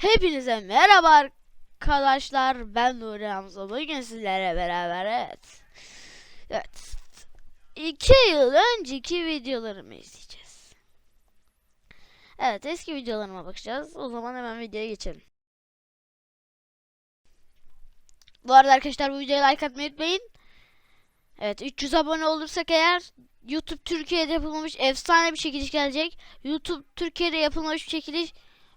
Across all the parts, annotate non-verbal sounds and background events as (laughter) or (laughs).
Hepinize merhaba arkadaşlar. Ben Nuri Hamza. Bugün sizlerle beraber evet. Evet. İki yıl önceki videolarımı izleyeceğiz. Evet eski videolarıma bakacağız. O zaman hemen videoya geçelim. Bu arada arkadaşlar bu videoya like atmayı unutmayın. Evet 300 abone olursak eğer YouTube Türkiye'de yapılmamış efsane bir çekiliş gelecek. YouTube Türkiye'de yapılmamış bir çekiliş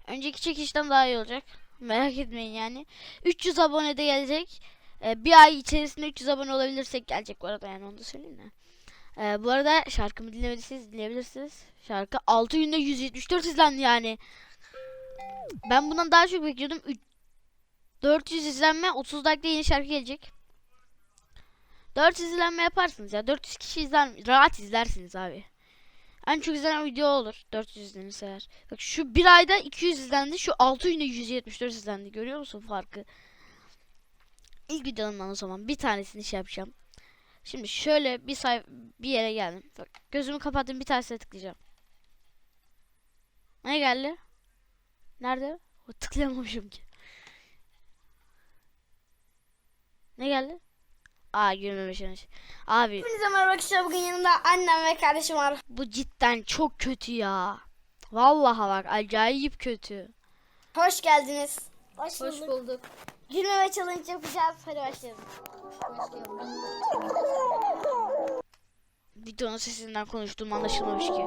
önceki çekilişten daha iyi olacak. Merak etmeyin yani. 300 abone de gelecek. Ee, bir ay içerisinde 300 abone olabilirsek gelecek bu arada yani onu da söyleyeyim de. Ee, bu arada şarkımı dinlemediyseniz dinleyebilirsiniz. Şarkı 6 günde 174 izlendi yani. Ben bundan daha çok bekliyordum. Üç- 400 izlenme 30 dakika yeni şarkı gelecek. 400 izlenme yaparsınız ya. 400 kişi izler rahat izlersiniz abi. En çok izlenen video olur. 400 izlenirse eğer. Bak şu bir ayda 200 izlendi. Şu 6 günde 174 izlendi. Görüyor musun farkı? İlk videomdan o zaman bir tanesini şey yapacağım. Şimdi şöyle bir say bir yere geldim. Bak gözümü kapattım bir tanesine tıklayacağım. Ne geldi? Nerede? O tıklayamamışım ki. Ne geldi? Aa gülmemiş henüz. Abi Hepinize merhaba arkadaşlar. Bugün yanımda annem ve kardeşim var. bu cidden çok kötü ya. Vallahi bak acayip kötü. Hoş geldiniz. Hoş, Hoş bulduk. bulduk. Gülme ve challenge yapacağız. Hadi başlayalım. Videonun sesinden konuştuğum anlaşılmamış ki.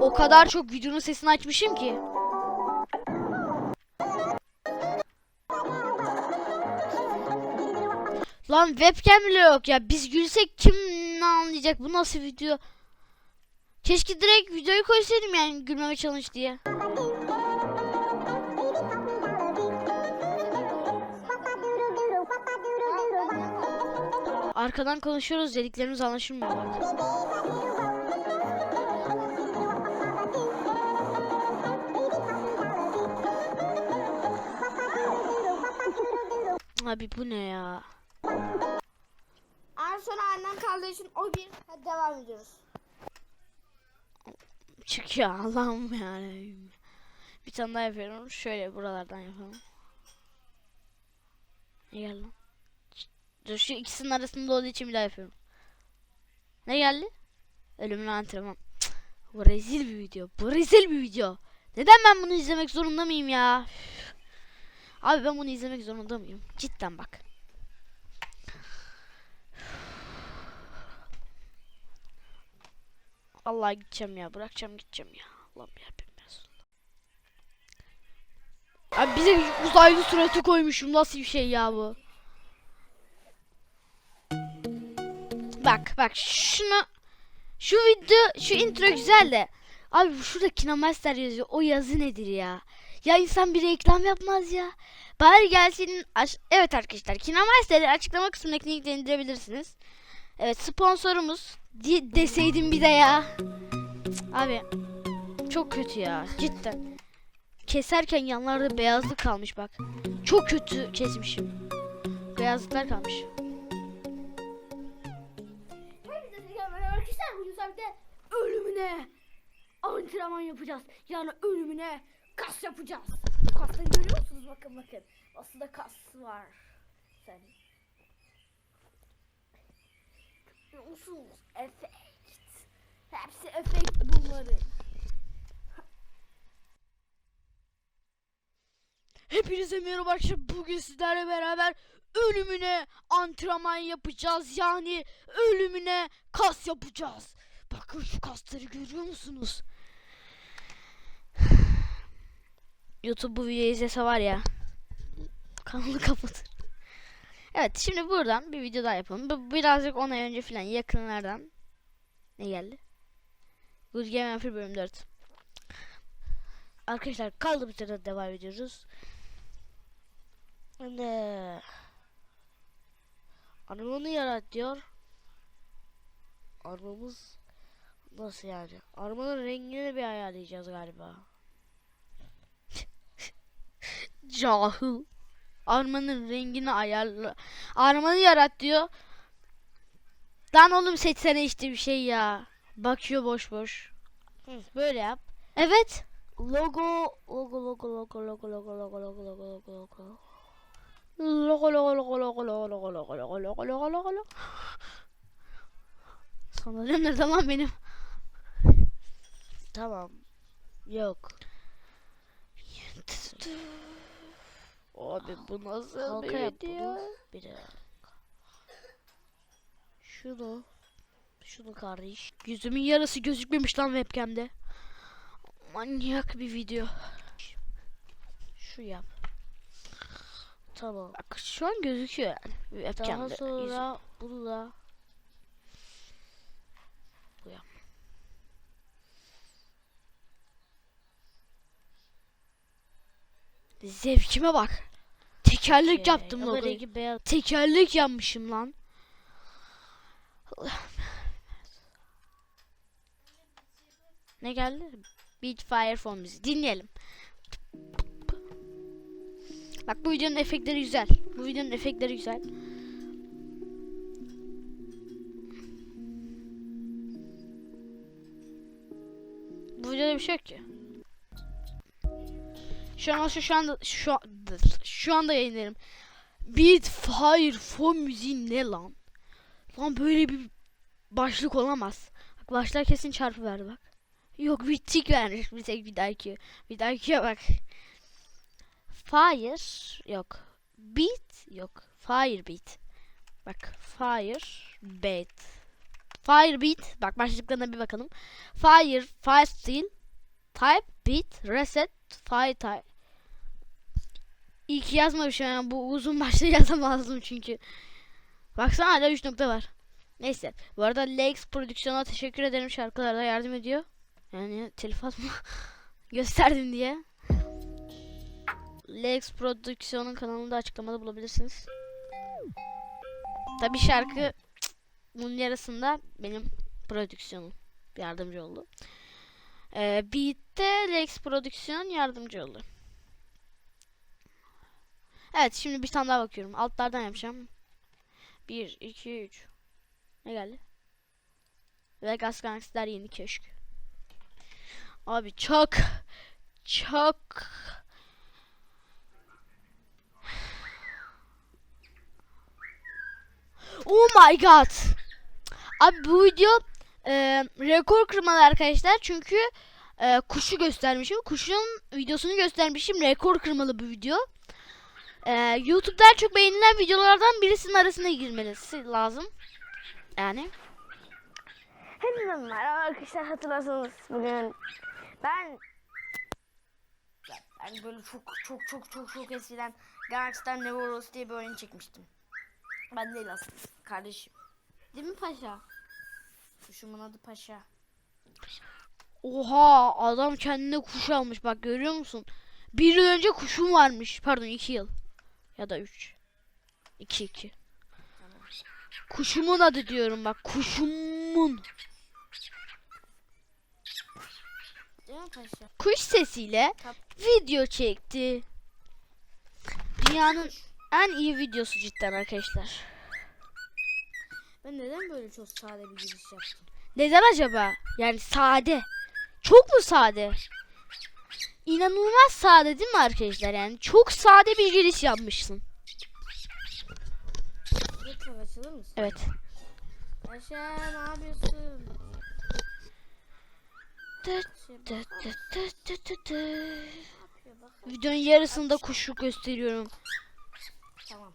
O kadar çok videonun sesini açmışım ki. Lan webcam bile yok ya. Biz gülsek kim ne anlayacak? Bu nasıl video? Keşke direkt videoyu koysaydım yani gülmeme challenge diye. Arkadan konuşuyoruz dediklerimiz anlaşılmıyor bak. Abi bu ne ya? Annem kaldığı için o bir. Hadi devam ediyoruz. Çık ya Allah'ım yani. Bir tane daha yapıyorum. Şöyle buralardan yapalım. Geldi lan? Dur şu ikisinin arasında olduğu için bir daha yapıyorum. Ne geldi? Ölümün antrenman. Cık, Bu rezil bir video. Bu rezil bir video. Neden ben bunu izlemek zorunda mıyım ya? Abi ben bunu izlemek zorunda mıyım? Cidden bak. Allah gideceğim ya. Bırakacağım gideceğim ya. Allah'ım yarabbim sonunda. Abi bize uzaylı suratı koymuşum. Nasıl bir şey ya bu? Bak bak şunu şu video şu intro güzel de abi şurada Kinemaster yazıyor. O yazı nedir ya? Ya insan bir reklam yapmaz ya. Bari gelsin Evet arkadaşlar Kinemaster'i açıklama kısmındaki linkten indirebilirsiniz. Evet sponsorumuz di- deseydim bir de ya. Abi çok kötü ya cidden. Keserken yanlarda beyazlık kalmış bak. Çok kötü kesmişim. Beyazlıklar kalmış. Arkadaşlar. Sabite ölümüne antrenman yapacağız. Yani ölümüne kas yapacağız. Kasları görüyor musunuz? Bakın bakın. Aslında kas var. Sen. Musunuz? Efekt. Hepsi efekt bunları. Hepinize merhaba arkadaşlar. Bugün sizlerle beraber ölümüne antrenman yapacağız. Yani ölümüne kas yapacağız. Bakın şu kasları görüyor musunuz? (sighs) YouTube bu videoyu izlese var ya. Kanalı kapatır. Evet şimdi buradan bir video daha yapalım. Bu birazcık 10 ay önce falan yakınlardan. Ne geldi? Good Game Free bölüm 4. Arkadaşlar kaldığımız yerden devam ediyoruz. Ne? Armamı yarat diyor. Armamız nasıl yani? Armanın rengini bir ayarlayacağız galiba. (laughs) Cahil. Armanın rengini ayarla. Armanı yarat diyor. Lan oğlum seçsene işte bir şey ya. Bakıyor boş boş. Hı, böyle yap. Evet. logo logo logo logo logo logo logo logo logo logo logo Logo logo logo logo logo logo logo logo logo logo logo logo Sandalyem nerede lan benim? Tamam. Yok. Abi bu nasıl Halka bir yap video? Bir de. Şunu. Şunu kardeş. Yüzümün yarısı gözükmemiş lan webcam'de. Manyak bir video. Şu yap. Tamam. Bak şu an gözüküyor yani. Webcam'de. Daha sonra yüzüm. bunu da Zevkime bak. Tekerlek Şey, yaptım logoyu. Tekerlek yapmışım lan. Ne geldi? Beat Fire Phone müziği. Dinleyelim. Bak bu videonun efektleri güzel. Bu videonun efektleri güzel. Bu videoda bir şey yok ki. Şu an şu, şu anda şu, an- şu anda yayınlarım. Beat Fire Phone müziği ne lan? Lan böyle bir başlık olamaz. Bak başlar kesin çarpı verdi bak. Yok bir tik vermiş bir tek bir dahaki. Bir dahakiye bak. Fire yok. Beat yok. Fire beat. Bak fire beat. Fire beat. Bak başlıklarına bir bakalım. Fire, fire steel, type beat, reset, fire type. İyi ki yazmamışım yani bu uzun başlığı (laughs) yazamazdım çünkü. Baksana hala 3 nokta var. Neyse. Bu arada Lex prodüksiyona teşekkür ederim şarkılarda yardım ediyor. Yani telif atma (laughs) gösterdim diye. Lex prodüksiyonun kanalında açıklamada bulabilirsiniz. Tabi şarkı bunun yarısında benim prodüksiyonum yardımcı oldu. Ee, Beat'te Lex prodüksiyon yardımcı oldu. Evet şimdi bir tane daha bakıyorum. Altlardan yapacağım. 1, 2, 3. Ne geldi? Vegas Gangster yeni köşk. Abi çok çok Oh my god. Abi bu video e, rekor kırmalı arkadaşlar çünkü e, kuşu göstermişim. Kuşun videosunu göstermişim. Rekor kırmalı bu video. Ee, YouTube'da en çok beğenilen videolardan birisinin arasına girmesi lazım. Yani. Hepinize merhaba arkadaşlar hatırlarsanız bugün ben ben böyle çok çok çok çok çok eskiden Never Rose diye bir oyun çekmiştim. Ben değil aslında kardeşim. Değil mi Paşa? Kuşumun adı Paşa. Oha adam kendine kuş almış bak görüyor musun? Bir yıl önce kuşum varmış. Pardon iki yıl. Ya da üç. İki iki. Kuşumun adı diyorum bak. Kuşumun. Kuş sesiyle video çekti. Dünyanın en iyi videosu cidden arkadaşlar. Ben neden böyle çok sade bir giriş yaptım? Neden acaba? Yani sade. Çok mu sade? İnanılmaz sade değil mi arkadaşlar? Yani çok sade bir giriş yapmışsın. Lütfen açılır mısın? Evet. Paşa ne yapıyorsun? Videonun yarısında kuşu gösteriyorum. Tamam.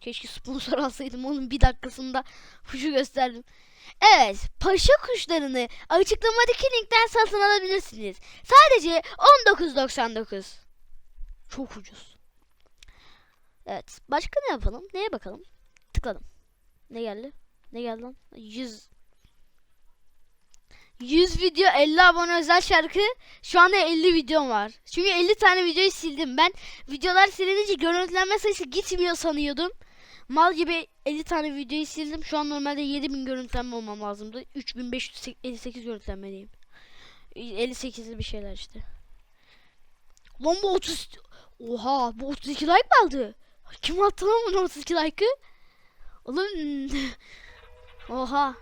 Keşke sponsor alsaydım onun bir dakikasında kuşu gösterdim. Evet, paşa kuşlarını açıklamadaki linkten satın alabilirsiniz. Sadece 19.99. Çok ucuz. Evet, başka ne yapalım? Neye bakalım? Tıkladım. Ne geldi? Ne geldi lan? 100 100 video 50 abone özel şarkı. Şu anda 50 videom var. Çünkü 50 tane videoyu sildim. Ben videolar silince görüntülenme sayısı gitmiyor sanıyordum. Mal gibi 50 tane videoyu sildim. Şu an normalde 7000 görüntülenme olmam lazımdı. 3558 görüntülenmeliyim. 58'li bir şeyler işte. Lan bu 30 Oha bu 32 like mi aldı? Kim attı lan bunu 32 like'ı? Oğlum (laughs) Oha.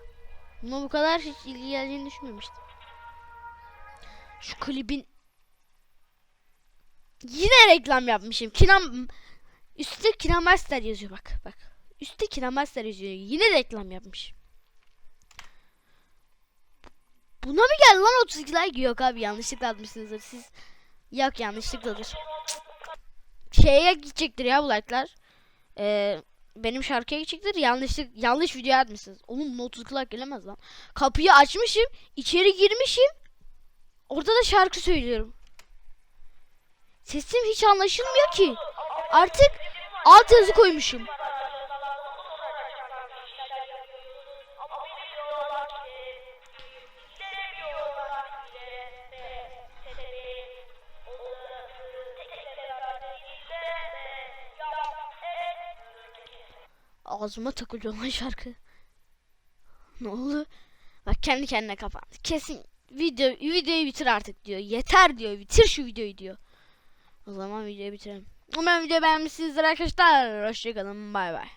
Buna bu kadar hiç ilgi geleceğini düşünmemiştim. Şu klibin Yine reklam yapmışım. Kiram üstte Kinamaster yazıyor bak bak. Üstte Kinamaster yazıyor. Yine reklam yapmış. Buna mı geldi lan 32 like? Yok abi yanlışlıkla atmışsınızdır siz. Yok yanlışlıkladır. Şeye gidecektir ya bu like'lar. Ee, benim şarkıya gidecektir. Yanlışlık yanlış video atmışsınız. Oğlum buna 32 like gelemez lan. Kapıyı açmışım. içeri girmişim. Orada da şarkı söylüyorum. Sesim hiç anlaşılmıyor ki. Artık alt yazı koymuşum. Ağzıma takılıyor lan şarkı. Ne oldu? Bak kendi kendine kapandı. Kesin video videoyu bitir artık diyor. Yeter diyor. Bitir şu videoyu diyor. O zaman videoyu bitirelim. Umarım videoyu beğenmişsinizdir arkadaşlar. Hoşçakalın. Bay bay.